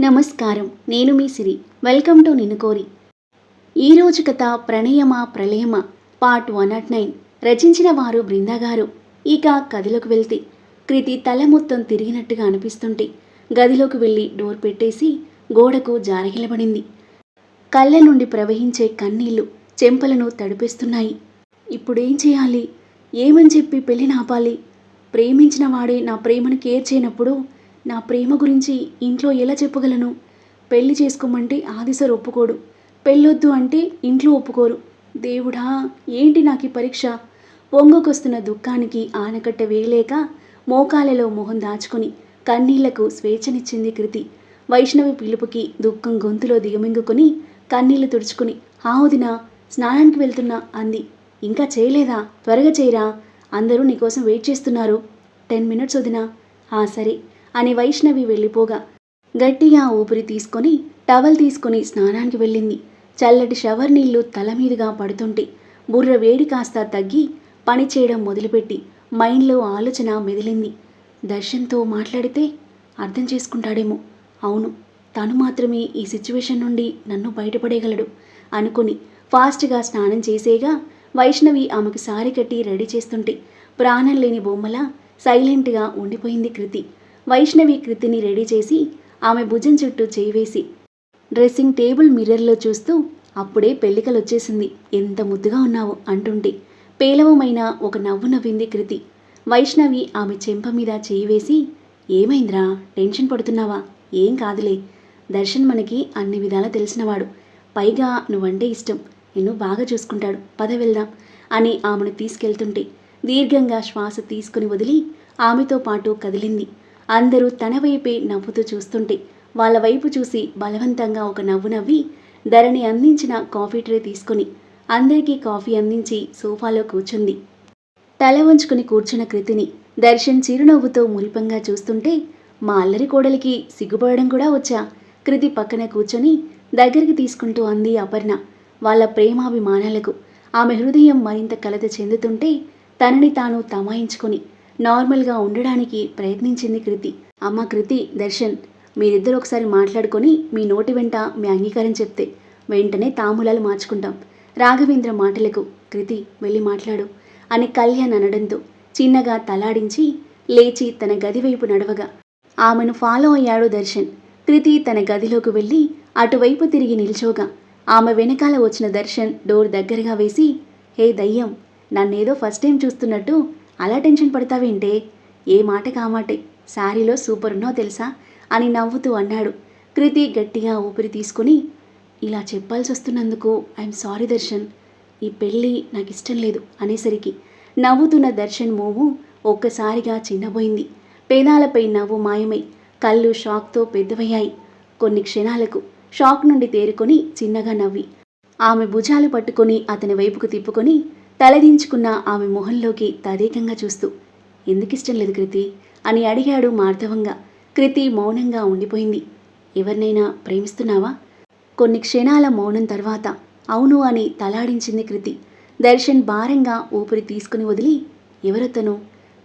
నమస్కారం. నేను మీ సిరి. Welcome to నిన్ను కోరి ఈరోజు కథ ప్రణయమా ప్రళయమా? Part one not nine. రచించిన వారు బృందా గారు. ఇక కథలోకి వెళ్తే కృతి తల మొత్తం తిరిగినట్టుగా అనిపిస్తుంటే గదిలోకి వెళ్ళి డోర్ పెట్టేసి గోడకు జారగిలబడింది. కళ్ళ నుండి ప్రవహించే కన్నీళ్ళు చెంపలను తడిపేస్తున్నాయి. ఇప్పుడేం చేయాలి? ఏమని చెప్పి పెళ్ళిని ఆపాలి ప్రేమించిన వాడే నా ప్రేమను కేర్ చేయనప్పుడు నా ప్రేమ గురించి ఇంట్లో ఎలా చెప్పగలను? పెళ్ళి చేసుకోమంటే ఆదిసర్ ఒప్పుకోడు. పెళ్ళొద్దు అంటే ఇంట్లో ఒప్పుకోరు. దేవుడా ఏంటి నాకు ఈ పరీక్ష? పొంగకొస్తున్న దుఃఖానికి ఆనకట్ట వేయలేక మోకాలలో మొహం దాచుకుని కన్నీళ్ళకు స్వేచ్ఛనిచ్చింది కృతి. వైష్ణవి పిలుపుకి దుఃఖం గొంతులో దిగమింగుకొని కన్నీళ్ళు తుడుచుకుని ఆవుదిన స్నానానికి వెళ్తున్నా అంది. ఇంకా చేయలేదా? త్వరగా చేయరా? అందరూ నీకోసం వెయిట్ చేస్తున్నారు. టెన్ మినిట్స్ వదినా. ఆ సరే. అని వైష్ణవి వెళ్ళిపోగా గట్టిగా ఊపిరి తీసుకొని టవల్ తీసుకొని స్నానానికి వెళ్ళింది. చల్లటి షవర్ నీళ్ళు తల మీదుగా పడుతుంటే బుర్ర వేడి కాస్త తగ్గి పని చేయడం మొదలుపెట్టి మైండ్లో ఆలోచన మెదిలింది. దర్శన్తో మాట్లాడితే అర్థం చేసుకుంటాడేమో. అవును తను మాత్రమే ఈ సిచ్యువేషన్ నుండి నన్ను బయటపడేయగలడు అనుకుని ఫాస్ట్గా స్నానం చేసేగా వైష్ణవి ఆమెకు సారి కట్టి రెడీ చేస్తుంటే ప్రాణం లేని బొమ్మలా సైలెంట్గా ఉండిపోయింది కృతి. వైష్ణవి కృతిని రెడీ చేసి ఆమె భుజం చుట్టూ చేయివేసి డ్రెస్సింగ్ టేబుల్ మిర్రర్లో చూస్తూ అప్పుడే పెళ్ళికలు వచ్చేసింది ఎంత ముద్దుగా ఉన్నావు అంటుంటే పేలవమైన ఒక నవ్వు నవ్వింది కృతి. వైష్ణవి ఆమె చెంప మీద చేయి వేసి ఏమైందిరా? టెన్షన్ పడుతున్నావా? ఏం కాదులే. దర్శన్ మనకి అన్ని విధాలా తెలిసినవాడు. పైగా నువ్వంటే ఇష్టం. నిన్ను బాగా చూసుకుంటాడు. పద వెళ్దాం అని ఆమెను తీసుకెళ్తుంటే దీర్ఘంగా శ్వాస తీసుకుని వదిలి ఆమెతో పాటు కదిలింది. అందరూ తన వైపే నవ్వుతూ చూస్తుంటే వాళ్ళ వైపు చూసి బలవంతంగా ఒక నవ్వు నవ్వి ధరణి అందించిన కాఫీ ట్రే తీసుకుని అందరికీ కాఫీ అందించి సోఫాలో కూర్చుంది. తల వంచుకుని కూర్చున్న కృతిని దర్శన్ చిరునవ్వుతో మురిపంగా చూస్తుంటే మా అల్లరి కోడలికి సిగ్గుపడడం కూడా వచ్చా. కృతి పక్కన కూర్చొని దగ్గరికి తీసుకుంటూ అంది అపర్ణ. వాళ్ళ ప్రేమాభిమానాలకు ఆమె హృదయం మరింత కలత చెందుతుంటే తనని తాను తమాయించుకొని నార్మల్గా ఉండడానికి ప్రయత్నించింది కృతి. అమ్మ కృతి దర్శన్ మీరిద్దరు ఒకసారి మాట్లాడుకొని మీ నోటి వెంట మీ అంగీకారం చెప్తే వెంటనే తాములాలు మార్చుకుంటాం. రాఘవేంద్ర మాటలకు కృతి వెళ్ళి మాట్లాడు అని కళ్యాణ్ అనడంతో చిన్నగా తలాడించి లేచి తన గది వైపు నడవగా. ఆమెను ఫాలో అయ్యాడు దర్శన్. కృతి తన గదిలోకి వెళ్ళి అటువైపు తిరిగి నిల్చోగా. ఆమె వెనకాల వచ్చిన దర్శన్ డోర్ దగ్గరగా వేసి హే దయ్యం నన్నేదో ఫస్ట్ టైం చూస్తున్నట్టు అలా టెన్షన్ పడతావేంటే ఏ మాట కామాటే? శారీలో సూపర్ ఉన్నావు తెలుసా? అని నవ్వుతూ అన్నాడు. కృతి గట్టిగా ఊపిరి తీసుకుని ఇలా చెప్పాల్సి వస్తున్నందుకు ఐఎమ్ సారీ దర్శన్. ఈ పెళ్ళి నాకు ఇష్టం లేదు అనేసరికి నవ్వుతున్న దర్శన్ మూవు ఒక్కసారిగా చిన్నబోయింది. పేదాలపై నవ్వు మాయమై కళ్ళు షాక్తో పెద్దవయ్యాయి. కొన్ని క్షణాలకు షాక్ నుండి తేరుకొని చిన్నగా నవ్వి ఆమె భుజాలు పట్టుకొని అతని వైపుకు తిప్పుకొని తలదించుకున్న ఆమె మొహంలోకి తదేకంగా చూస్తూ ఎందుకిష్టం లేదు కృతి అని అడిగాడు మార్ధవంగా. కృతి మౌనంగా ఉండిపోయింది. ఎవరినైనా ప్రేమిస్తున్నావా కొన్ని క్షణాల మౌనం తర్వాత అవును అని తలాడించింది కృతి. దర్శన్ భారంగా ఊపిరి తీసుకుని వదిలి ఎవరతను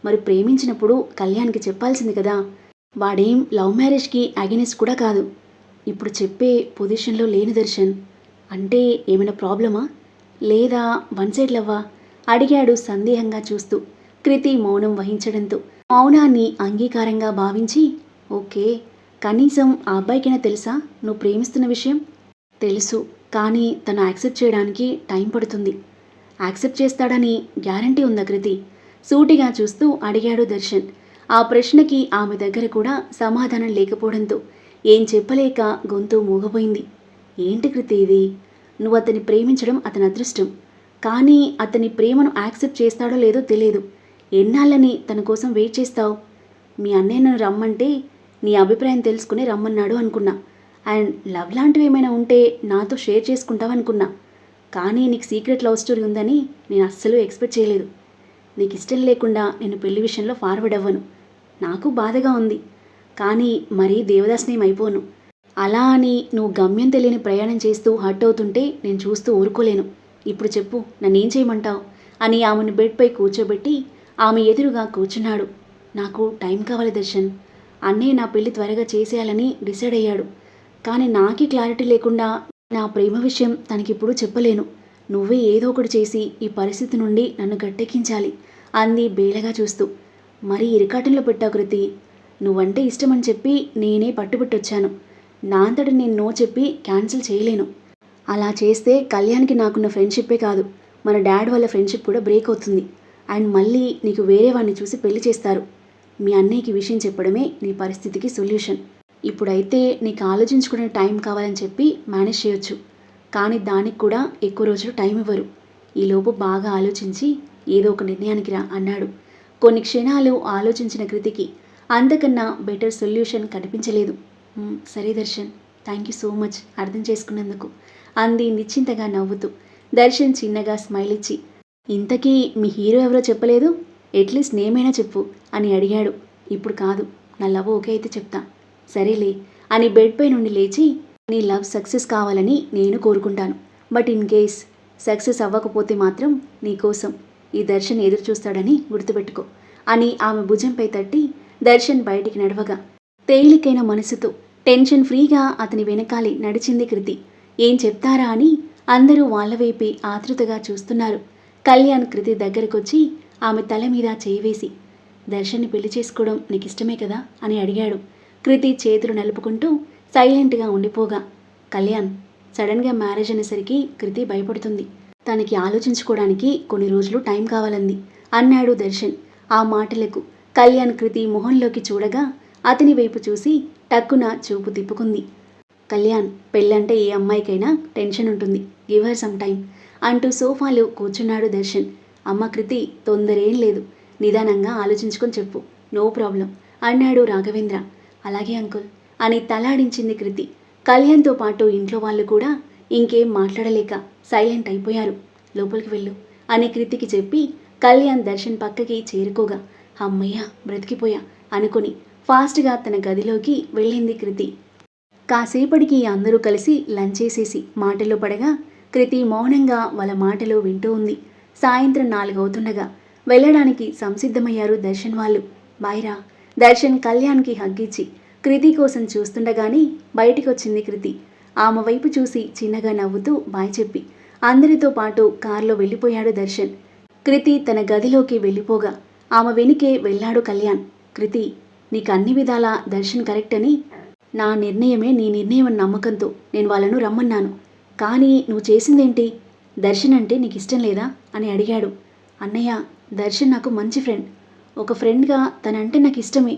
మరి ప్రేమించినప్పుడు కళ్యాణ్కి చెప్పాల్సింది కదా. వాడేం లవ్ మ్యారేజ్కి అగెనిస్ట్ కూడా కాదు. ఇప్పుడు చెప్పే పొజిషన్లో లేని దర్శన్. అంటే ఏమైనా ప్రాబ్లమా? లేదా వన్ సైడ్ లవ్వా? అడిగాడు సందేహంగా చూస్తూ. కృతి మౌనం వహించడంతో. మౌనాన్ని అంగీకారంగా భావించి ఓకే కనీసం ఆ అబ్బాయికైనా తెలుసా? నువ్వు ప్రేమిస్తున్న విషయం? తెలుసు కానీ తను యాక్సెప్ట్ చేయడానికి టైం పడుతుంది. యాక్సెప్ట్ చేస్తాడని గ్యారంటీ ఉందా కృతి? సూటిగా చూస్తూ అడిగాడు దర్శన్. ఆ ప్రశ్నకి ఆమె దగ్గర కూడా సమాధానం లేకపోవడంతో. ఏం చెప్పలేక గొంతు మూగపోయింది ఏంటి కృతి ఇది? నువ్వు అతన్ని ప్రేమించడం అతని అదృష్టం. కానీ అతని ప్రేమను యాక్సెప్ట్ చేస్తాడో లేదో తెలియదు. ఎన్నాళ్ళని తన కోసం వెయిట్ చేస్తావు? మీ అన్నయ్య నన్ను రమ్మంటే నీ అభిప్రాయం తెలుసుకుని రమ్మన్నాడు అనుకున్నా. అండ్ లవ్ లాంటివి ఏమైనా ఉంటే నాతో షేర్ చేసుకుంటావు అనుకున్నా. కానీ నీకు సీక్రెట్ లవ్ స్టోరీ ఉందని నేను అస్సలు ఎక్స్పెక్ట్ చేయలేదు. నీకు ఇష్టం లేకుండా నేను పెళ్ళి విషయంలో ఫార్వర్డ్ అవ్వను. నాకు బాధగా ఉంది. కానీ మరీ దేవదాస్నేయం అయిపోను. అలా అని నువ్వు గమ్యం తెలియని ప్రయాణం చేస్తూ హర్ట్ అవుతుంటే నేను చూస్తూ ఊరుకోలేను. ఇప్పుడు చెప్పు నన్నేం చేయమంటావు? అని ఆమెను బెడ్పై కూర్చోబెట్టి ఆమె ఎదురుగా కూర్చున్నాడు. నాకు టైం కావాలి దర్శన్. అన్నయ్య నా పెళ్ళి త్వరగా చేసేయాలని డిసైడ్ అయ్యాడు. కానీ నాకే క్లారిటీ లేకుండా నా ప్రేమ విషయం తనకిప్పుడు చెప్పలేను. నువ్వే ఏదో ఒకటి చేసి ఈ పరిస్థితి నుండి నన్ను గట్టెక్కించాలి అంది బేలగా చూస్తూ. మరీ ఇరికాటంలో పెట్టావు కృతి. నువ్వంటే ఇష్టమని చెప్పి నేనే పట్టుబట్టొచ్చాను. నా అంతటి నేను నో చెప్పి క్యాన్సిల్ చేయలేను. అలా చేస్తే కళ్యాణ్కి నాకున్న ఫ్రెండ్షిప్పే కాదు. మన డాడ్ వాళ్ళ ఫ్రెండ్షిప్ కూడా బ్రేక్ అవుతుంది. అండ్ మళ్ళీ నీకు వేరే వాడిని చూసి పెళ్ళి చేస్తారు. మీ అన్నయ్యకి విషయం చెప్పడమే నీ పరిస్థితికి సొల్యూషన్. ఇప్పుడైతే నీకు ఆలోచించుకునే టైం కావాలని చెప్పి మేనేజ్ చేయొచ్చు. కానీ దానికి కూడా ఎక్కువ రోజులు టైం ఇవ్వరు. ఈలోపు బాగా ఆలోచించి ఏదో ఒక నిర్ణయానికి రా అన్నాడు. కొన్ని క్షణాలు ఆలోచించిన కృతికి అంతకన్నా బెటర్ సొల్యూషన్ కనిపించలేదు. సరే Darshan. Thank you so much అర్థం చేసుకున్నందుకు. అంది నిశ్చింతగా నవ్వుతూ. దర్శన్ చిన్నగా స్మైల్ ఇచ్చి ఇంతకీ మీ హీరో ఎవరో చెప్పలేదు? అట్లీస్ట్ నేమైనా చెప్పు అని అడిగాడు. ఇప్పుడు కాదు. నా లవ్ ఓకే అయితే చెప్తా. సరేలే అని బెడ్ పై నుండి లేచి నీ లవ్ సక్సెస్ కావాలని నేను కోరుకుంటాను. బట్ ఇన్ కేస్ సక్సెస్ అవ్వకపోతే మాత్రం నీకోసం ఈ దర్శన్ ఎదురు చూస్తాడని గుర్తుపెట్టుకో అని ఆమె భుజంపై తట్టి దర్శన్ బయటికి నడవగా తేలికైన మనసుతో టెన్షన్ ఫ్రీగా అతని వెనకాలి నడిచింది కృతి. ఏం చెప్తారా అని అందరూ వాళ్ళ వైపే ఆతృతగా చూస్తున్నారు. కళ్యాణ్ కృతి దగ్గరకొచ్చి ఆమె తల మీద చేయివేసి దర్శన్ని పెళ్ళి చేసుకోవడం నీకు ఇష్టమే కదా? అని అడిగాడు. కృతి చేతులు నలుపుకుంటూ సైలెంట్గా ఉండిపోగా కళ్యాణ్ సడన్గా మ్యారేజ్ అనేసరికి కృతి భయపడుతుంది. తనకి ఆలోచించుకోవడానికి కొన్ని రోజులు టైం కావాలంది అన్నాడు దర్శన్. ఆ మాటలకు కళ్యాణ్ కృతి మొహంలోకి చూడగా అతని వైపు చూసి టక్కున చూపు తిప్పుకుంది. కళ్యాణ్ పెళ్ళంటే ఏ అమ్మాయికైనా టెన్షన్ ఉంటుంది. గివ్ హర్ సమ్ టైం అంటూ సోఫాలో కూర్చున్నాడు దర్శన్. అమ్మ కృతి తొందరేం లేదు. నిదానంగా ఆలోచించుకొని చెప్పు. నో ప్రాబ్లం అన్నాడు రాఘవేంద్ర. అలాగే అంకుల్ అని తలాడించింది కృతి. కళ్యాణ్తో పాటు ఇంట్లో వాళ్ళు కూడా ఇంకేం మాట్లాడలేక సైలెంట్ అయిపోయారు. లోపలికి వెళ్ళు అని కృతికి చెప్పి కళ్యాణ్ దర్శన్ పక్కకి చేరుకోగా అమ్మయ్య బ్రతికిపోయా అనుకుని ఫాస్ట్గా తన గదిలోకి వెళ్ళింది కృతి. కాసేపటికి అందరూ కలిసి లంచ్ చేసేసి మాటల్లో పడగా కృతి మౌనంగా వాళ్ళ మాటలు వింటూ ఉంది. సాయంత్రం నాలుగవుతుండగా వెళ్ళడానికి సంసిద్ధమయ్యారు దర్శన్ వాళ్ళు. బాయ్రా దర్శన్ కళ్యాణ్కి హగ్గిచ్చి కృతి కోసం చూస్తుండగానే బయటికి వచ్చింది కృతి. ఆమె వైపు చూసి చిన్నగా నవ్వుతూ బాయ్ చెప్పి అందరితో పాటు కారులో వెళ్ళిపోయాడు దర్శన్. కృతి తన గదిలోకి వెళ్ళిపోగా ఆమె వెనుకే వెళ్ళాడు కళ్యాణ్. కృతి నీకు అన్ని విధాలా దర్శన్ కరెక్ట్ అని? నా నిర్ణయమే నీ నిర్ణయం నమ్మకంతో నేను వాళ్ళను రమ్మన్నాను. కానీ నువ్వు చేసిందేంటి? దర్శన్ అంటే నీకు ఇష్టం లేదా? అని అడిగాడు. అన్నయ్య దర్శన్ నాకు మంచి ఫ్రెండ్. ఒక ఫ్రెండ్గా తనంటే నాకు ఇష్టమే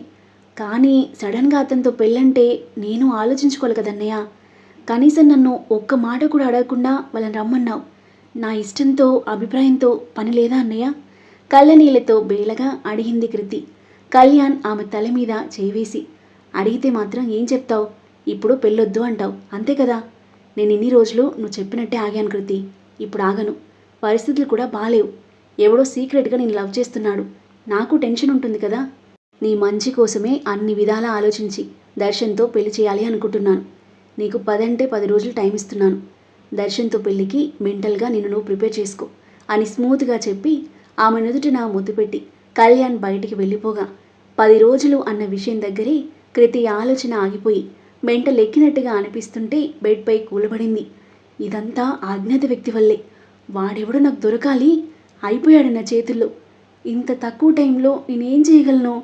కానీ సడన్గా అతనితో పెళ్ళంటే నేను ఆలోచించుకోవాలి కదన్నయ్య. కనీసం నన్ను ఒక్క మాట కూడా అడగకుండా వాళ్ళని రమ్మన్నావు. నా ఇష్టంతో అభిప్రాయంతో పని లేదా అన్నయ్య? కళ్ళనీళ్ళతో బేలగా అడిగింది కృతి. కళ్యాణ్ ఆమె తల మీద చేవేసి అడిగితే మాత్రం ఏం చెప్తావు? ఇప్పుడు పెళ్ళొద్దు అంటావు. అంతే కదా? నేను ఇన్ని రోజులు నువ్వు చెప్పినట్టే ఆగాను కృతి. ఇప్పుడు ఆగను. పరిస్థితులు కూడా బాలేవు. ఎవడో సీక్రెట్గా నేను లవ్ చేస్తున్నాడు. నాకు టెన్షన్ ఉంటుంది కదా? నీ మంచి కోసమే అన్ని విధాలా ఆలోచించి దర్శన్తో పెళ్ళి చేయాలి అనుకుంటున్నాను. నీకు పదంటే పది రోజులు టైం ఇస్తున్నాను. దర్శన్తో పెళ్ళికి మెంటల్గా నిన్ను నువ్వు ప్రిపేర్ చేసుకో అని స్మూత్గా చెప్పి ఆమె నుదుటిన ముద్దు పెట్టి కళ్యాణ్ బయటికి వెళ్ళిపోగా పది రోజులు అన్న విషయం దగ్గరే కృతి ఆలోచన ఆగిపోయి మెంట ఎక్కినట్టుగా అనిపిస్తుంటే బెడ్పై కూలబడింది. ఇదంతా అజ్ఞాత వ్యక్తి వల్లే. వాడెవడో నాకు దొరకాలి. అయిపోయాడు నా చేతుల్లో. ఇంత తక్కువ టైంలో నేనేం చేయగలను?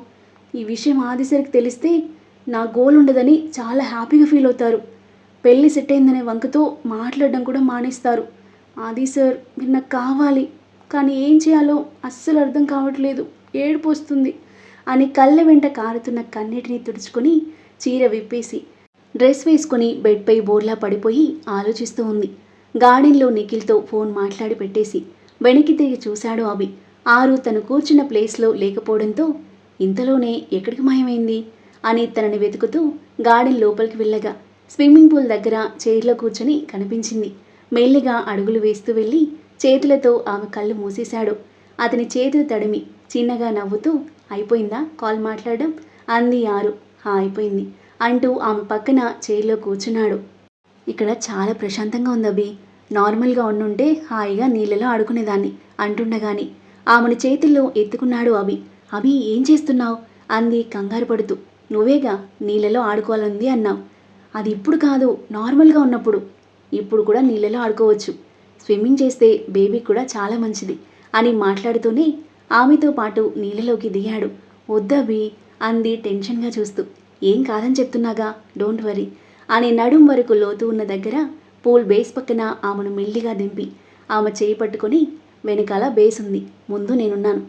ఈ విషయం ఆదిసరికి తెలిస్తే నా గోల్ ఉండదని చాలా హ్యాపీగా ఫీల్ అవుతారు. పెళ్ళి సెట్ అయిందనే వంకతో మాట్లాడడం కూడా మానేస్తారు. ఆది సార్ మీరు నాకు కావాలి. కానీ ఏం చేయాలో అస్సలు అర్థం కావట్లేదు. ఏడుపు వస్తుంది అని కళ్ళ వెంట కారుతున్న కన్నీటిని తుడుచుకొని చీర విప్పేసి డ్రెస్ వేసుకొని బెడ్పై బోర్లా పడిపోయి ఆలోచిస్తూ ఉంది. గార్డెన్లో నిఖిల్తో ఫోన్ మాట్లాడి పెట్టేసి వెనక్కి తిరిగి చూశాడు అభి. ఆరు తను కూర్చున్న ప్లేస్లో లేకపోవడంతో ఇంతలోనే ఎక్కడికి మాయమైంది? అని తనని వెతుకుతూ గార్డెన్ లోపలికి వెళ్ళగా స్విమ్మింగ్ పూల్ దగ్గర చైర్లో కూర్చొని కనిపించింది. మెల్లిగా అడుగులు వేస్తూ వెళ్ళి చేతులతో ఆమె కళ్ళు మూసేశాడు. అతని చేతులు తడిమి చిన్నగా నవ్వుతూ అయిపోయిందా? కాల్ మాట్లాడడం? అంది ఆరు "హా, అయిపోయింది అంటూ ఆమె పక్కన చైర్లో కూర్చున్నాడు. ఇక్కడ చాలా ప్రశాంతంగా ఉంది నార్మల్గా ఉండుంటే హాయిగా నీళ్ళలో ఆడుకునేదాన్ని అంటుండగాని ఆమెను చేతుల్లో ఎత్తుకున్నాడు అభి. అభి ఏం చేస్తున్నావు? అంది కంగారు పడుతూ. నువ్వేగా నీళ్ళలో ఆడుకోవాలంది అన్నావు. అది ఇప్పుడు కాదు నార్మల్గా ఉన్నప్పుడు. ఇప్పుడు కూడా నీళ్ళలో ఆడుకోవచ్చు. స్విమ్మింగ్ చేస్తే బేబీ కూడా చాలా మంచిది అని మాట్లాడుతూనే ఆమెతో పాటు నీళ్ళలోకి దిగాడు. వద్దబి అంది టెన్షన్గా చూస్తూ. ఏం కాదని చెప్తున్నాగా? Don't worry. అని నడుం వరకు లోతు ఉన్న దగ్గర పూల్ బేస్ పక్కన ఆమెను మెల్లిగా దింపి ఆమె చేయి పట్టుకొని వెనకాల బేస్ ఉంది. ముందు నేనున్నాను.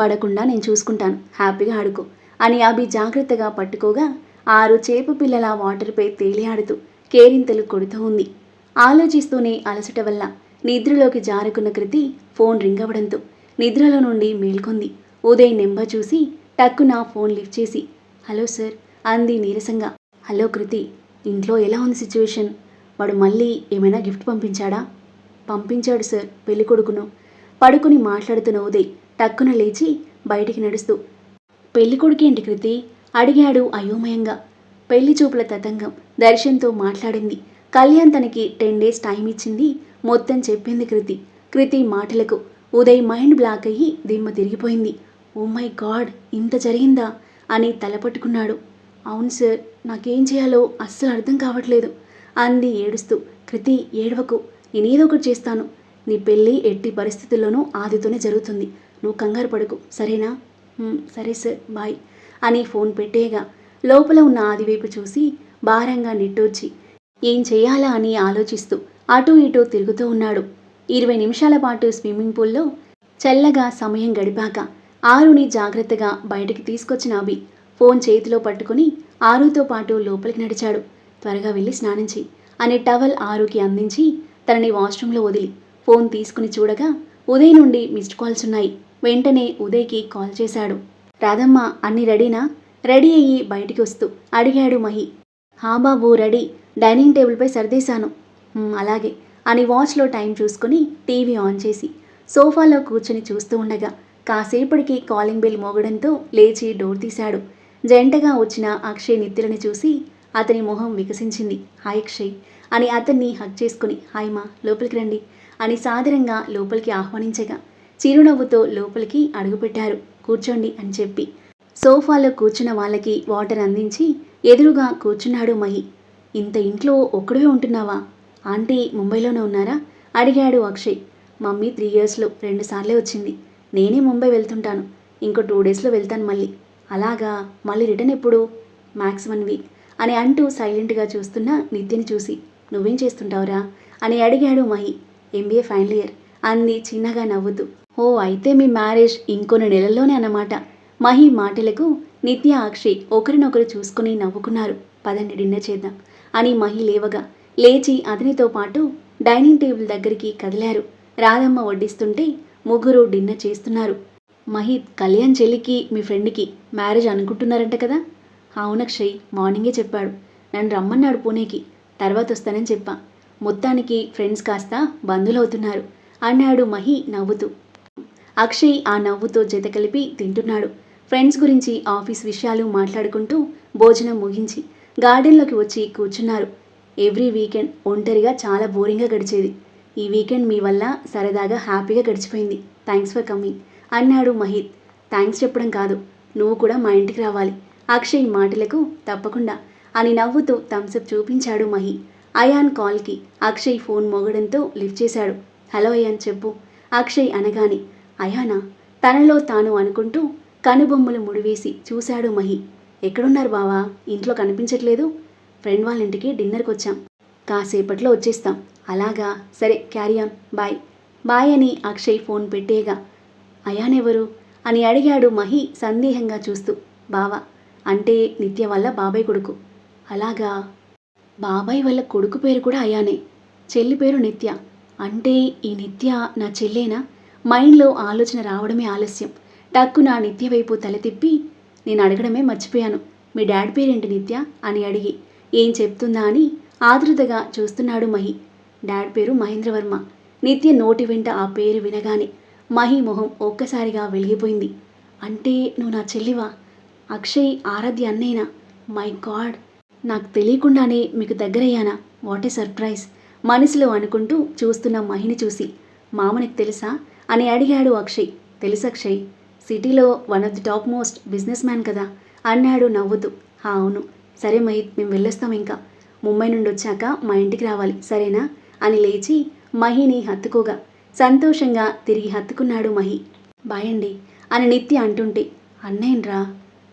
పడకుండా నేను చూసుకుంటాను. హ్యాపీగా ఆడుకో అని అభి జాగ్రత్తగా పట్టుకోగా ఆరు చేప పిల్లల వాటర్పై తేలియాడుతూ కేరింతలు కొడుతూ ఉంది. ఆలోచిస్తూనే అలసట వల్ల నిద్రలోకి జారుకున్న కృతి ఫోన్ రింగ్ అవ్వడంతో నిద్రలో నుండి మేల్కొంది. ఉదయ్ నెంబర్ చూసి టక్కున ఫోన్ లిఫ్ట్ చేసి హలో సార్ అంది నీరసంగా. హలో కృతి ఇంట్లో ఎలా ఉంది సిచ్యువేషన్? వాడు మళ్ళీ ఏమైనా గిఫ్ట్ పంపించాడా? పంపించాడు సార్ పెళ్ళి కొడుకును. పడుకుని మాట్లాడుతున్న ఉదయ్ టక్కున లేచి బయటికి నడుస్తూ పెళ్ళి కొడుకేంటి కృతి? అడిగాడు అయోమయంగా. పెళ్ళి చూపుల తతంగం దర్శన్తో మాట్లాడింది. కళ్యాణ్ తనకి టెన్ డేస్ టైం ఇచ్చింది. మొత్తం చెప్పింది కృతి. కృతి మాటలకు ఉదయ్ మైండ్ బ్లాక్ అయ్యి దిమ్మ తిరిగిపోయింది. ఓ మై గాడ్ ఇంత జరిగిందా? అని తలపట్టుకున్నాడు అవును సార్ నాకేం చేయాలో అస్సలు అర్థం కావట్లేదు అంది ఏడుస్తూ. కృతి ఏడవకు నేనేదో ఒకటి చేస్తాను. నీ పెళ్ళి ఎట్టి పరిస్థితుల్లోనూ ఆదితోనే జరుగుతుంది. నువ్వు కంగారు పడకు. సరేనా? సరే సార్ బాయ్ అని ఫోన్ పెట్టేయగా లోపల ఉన్న ఆది వైపు చూసి భారంగా నిట్టూర్చి ఏం చేయాలా? అని ఆలోచిస్తూ అటూ ఇటూ తిరుగుతూ ఉన్నాడు. ఇరవై నిమిషాల పాటు స్విమ్మింగ్ పూల్లో చల్లగా సమయం గడిపాక ఆరుని జాగ్రత్తగా బయటికి తీసుకొచ్చిన అభి ఫోన్ చేతిలో పట్టుకుని ఆరుతో పాటు లోపలికి నడిచాడు. త్వరగా వెళ్ళి స్నానం అనే టవల్ ఆరుకి అందించి తనని వాష్రూంలో వదిలి ఫోన్ తీసుకుని చూడగా ఉదయ్ నుండి మిస్డ్ కాల్స్ ఉన్నాయి. వెంటనే ఉదయ్కి కాల్ చేశాడు. రాధమ్మ అన్ని రెడీనా? రెడీ అయ్యి బయటికి వస్తూ అడిగాడు మహి. హా బాబు రెడీ. డైనింగ్ టేబుల్పై సర్దేశాను. అలాగే. అని వాచ్లో టైం చూసుకుని టీవీ ఆన్ చేసి సోఫాలో కూర్చొని చూస్తూ ఉండగా కాసేపటికి కాలింగ్ బెల్ మోగడంతో లేచి డోర్ తీశాడు. జంటగా వచ్చిన అక్షయ్ నిత్యులని చూసి అతని మొహం వికసించింది. హాయ్ అక్షయ్ అని అతన్ని హక్ చేసుకుని హాయ్ మా లోపలికి రండి అని సాదరంగా లోపలికి ఆహ్వానించగా చిరునవ్వుతో లోపలికి అడుగుపెట్టారు. కూర్చోండి అని చెప్పి సోఫాలో కూర్చున్న వాళ్ళకి వాటర్ అందించి ఎదురుగా కూర్చున్నాడు మహి. ఇంత ఇంట్లో ఒక్కడే ఉంటున్నావా? ఆంటీ ముంబైలోనే ఉన్నారా? అడిగాడు అక్షయ్. మమ్మీ త్రీ ఇయర్స్లో రెండుసార్లే వచ్చింది. నేనే ముంబై వెళ్తుంటాను. ఇంకో టూ డేస్లో వెళ్తాను మళ్ళీ. అలాగా? మళ్ళీ రిటర్న్ ఎప్పుడు? మ్యాక్స్ వన్ వీక్ అని అంటూ సైలెంట్గా చూస్తున్న నిత్యని చూసి. నువ్వేం చేస్తుంటావురా? అని అడిగాడు మహి. ఎంబీఏ ఫైనల్ ఇయర్ అంది చిన్నగా నవ్వుతూ. ఓ అయితే మీ మ్యారేజ్ ఇంకొన్ని నెలల్లోనే అన్నమాట. మహి మాటలకు నిత్య అక్షయ్ ఒకరినొకరు చూసుకుని నవ్వుకున్నారు. పదండి డిన్నర్ చేద్దాం అని మహి లేవగా లేచి అతనితో పాటు డైనింగ్ టేబుల్ దగ్గరికి కదిలారు. రాధమ్మ వడ్డిస్తుంటే ముగ్గురు డిన్నర్ చేస్తున్నారు. మహిత్ కళ్యాణ్ చెల్లికి మీ ఫ్రెండ్కి మ్యారేజ్ అనుకుంటున్నారంట కదా? అవునక్షయ్ మార్నింగే చెప్పాడు. నన్ను రమ్మన్నాడు పూణేకి. తర్వాత వస్తానని చెప్పా. మొత్తానికి ఫ్రెండ్స్ కాస్త బంధువులవుతున్నారు అన్నాడు మహి నవ్వుతూ. అక్షయ్ ఆ నవ్వుతో జత కలిపి తింటున్నాడు. ఫ్రెండ్స్ గురించి ఆఫీస్ విషయాలు మాట్లాడుకుంటూ భోజనం ముగించి గార్డెన్లోకి వచ్చి కూర్చున్నారు. ఎవ్రీ వీకెండ్ ఒంటరిగా చాలా బోరింగ్గా గడిచేది. ఈ వీకెండ్ మీ వల్ల సరదాగా హ్యాపీగా గడిచిపోయింది. థ్యాంక్స్ ఫర్ కమింగ్ అన్నాడు మహిత్. థ్యాంక్స్ చెప్పడం కాదు. నువ్వు కూడా మా ఇంటికి రావాలి. అక్షయ్ మాటలకు తప్పకుండా అని నవ్వుతూ థమ్సప్ చూపించాడు మహి అయాన్ కాల్కి అక్షయ్ ఫోన్ మోగడంతో లిఫ్ట్ చేశాడు. హలో అయాన్ చెప్పు అక్షయ్ అనగానే అయానా తనలో తాను అనుకుంటూ కనుబొమ్మలు ముడివేసి చూశాడు మహి ఎక్కడున్నారు బావా? ఇంట్లో కనిపించట్లేదు? ఫ్రెండ్ వాళ్ళ ఇంటికి డిన్నర్కి వచ్చాం. కాసేపట్లో వచ్చేస్తాం. అలాగా. సరే క్యారీ ఆన్. బాయ్. బాయ్ అని అక్షయ్ ఫోన్ పెట్టేగా. అయానెవరు? అని అడిగాడు మహి సందేహంగా చూస్తూ. బావా అంటే నిత్య వల్ల బాబాయ్ కొడుకు. అలాగా. బాబాయ్ వాళ్ళ కొడుకు పేరు కూడా అయానే. చెల్లి పేరు నిత్య. అంటే ఈ నిత్య నా చెల్లేనా? మైండ్లో ఆలోచన రావడమే ఆలస్యం. టక్కున నిత్య వైపు తల తిప్పి నేను అడగడమే మర్చిపోయాను. మీ డాడీ పేరేంటి నిత్య? అని అడిగి ఏం చెప్తుందా అని ఆదృతగా చూస్తున్నాడు మహి. డాడ్ పేరు మహేంద్రవర్మ. నిత్య నోటి వెంట ఆ పేరు వినగానే మహి మొహం ఒక్కసారిగా వెలిగిపోయింది. అంటే నువ్వు నా చెల్లివా? అక్షయ్ ఆరాధ్య అన్నయ్యనా? My god! నాకు తెలియకుండానే మీకు దగ్గరయ్యానా? What a surprise! మనసులో అనుకుంటూ చూస్తున్న మహిని చూసి మామనికి తెలుసా? అని అడిగాడు అక్షయ్. తెలుసు అక్షయ్. సిటీలో one of the top most business man కదా? అన్నాడు నవ్వుతూ. "హా, అవును. సరే మహిత్ మేము వెళ్ళొస్తాం ఇంకా. ముంబై నుండి వచ్చాక మా ఇంటికి రావాలి సరేనా? అని లేచి మహిని హత్తుకోగా. సంతోషంగా తిరిగి హత్తుకున్నాడు మహి. బాయ్ అండి అని నిత్య అంటుంటే అన్నయ్యరా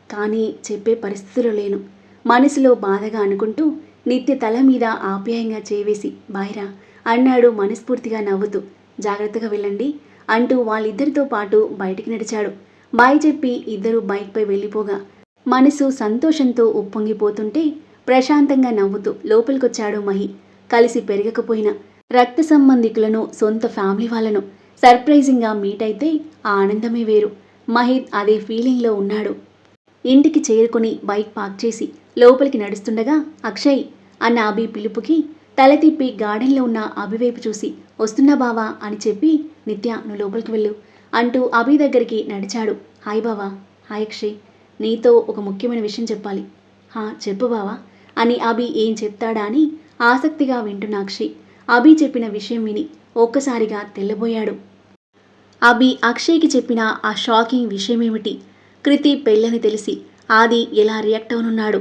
కానీ చెప్పే పరిస్థితిలో లేను. మనసులో బాధగా అనుకుంటూ నిత్య తల మీద ఆప్యాయంగా చేవేసి బాయ్రా అన్నాడు మనస్ఫూర్తిగా నవ్వుతూ. జాగ్రత్తగా వెళ్ళండి అంటూ వాళ్ళిద్దరితో పాటు బయటికి నడిచాడు. బాయ్ చెప్పి ఇద్దరు బైక్పై వెళ్ళిపోగా. మనసు సంతోషంతో ఉప్పొంగిపోతుంటే ప్రశాంతంగా నవ్వుతూ లోపలికొచ్చాడు మహి. కలిసి పెరగకపోయినా రక్త సంబంధికులను సొంత ఫ్యామిలీ వాళ్ళను సర్ప్రైజింగ్గా మీట్ అయితే ఆ ఆనందమే వేరు. మహిత్ అదే ఫీలింగ్లో ఉన్నాడు. ఇంటికి చేరుకుని బైక్ పార్క్ చేసి లోపలికి నడుస్తుండగా అక్షయ్! అన్న అభి పిలుపుకి తల తిప్పి గార్డెన్లో ఉన్న అభివైపు చూసి వస్తున్నా బావా! అని చెప్పి నిత్య నువ్వు లోపలికి వెళ్ళు అంటూ అభి దగ్గరికి నడిచాడు. హాయ్ బావా! హాయ్ అక్షయ్! నీతో ఒక ముఖ్యమైన విషయం చెప్పాలి. హా చెప్పు బావా. అని అభి ఏం చెప్తాడా అని ఆసక్తిగా వింటున్న అక్షయ్ అభి చెప్పిన విషయం విని ఒక్కసారిగా తెల్లబోయాడు. అభి అక్షయ్కి చెప్పిన ఆ షాకింగ్ విషయమేమిటి? కృతి పెళ్ళని తెలిసి ఆది ఎలా రియాక్ట్ అవనున్నాడు?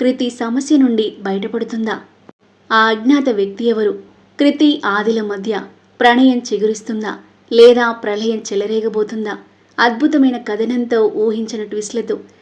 కృతి సమస్య నుండి బయటపడుతుందా? ఆ అజ్ఞాత వ్యక్తి ఎవరు? కృతి ఆదిల మధ్య ప్రణయం చిగురిస్తుందా? లేదా ప్రళయం చెలరేగబోతుందా? అద్భుతమైన కథనంతో ఊహించిన ట్విస్ట్లతో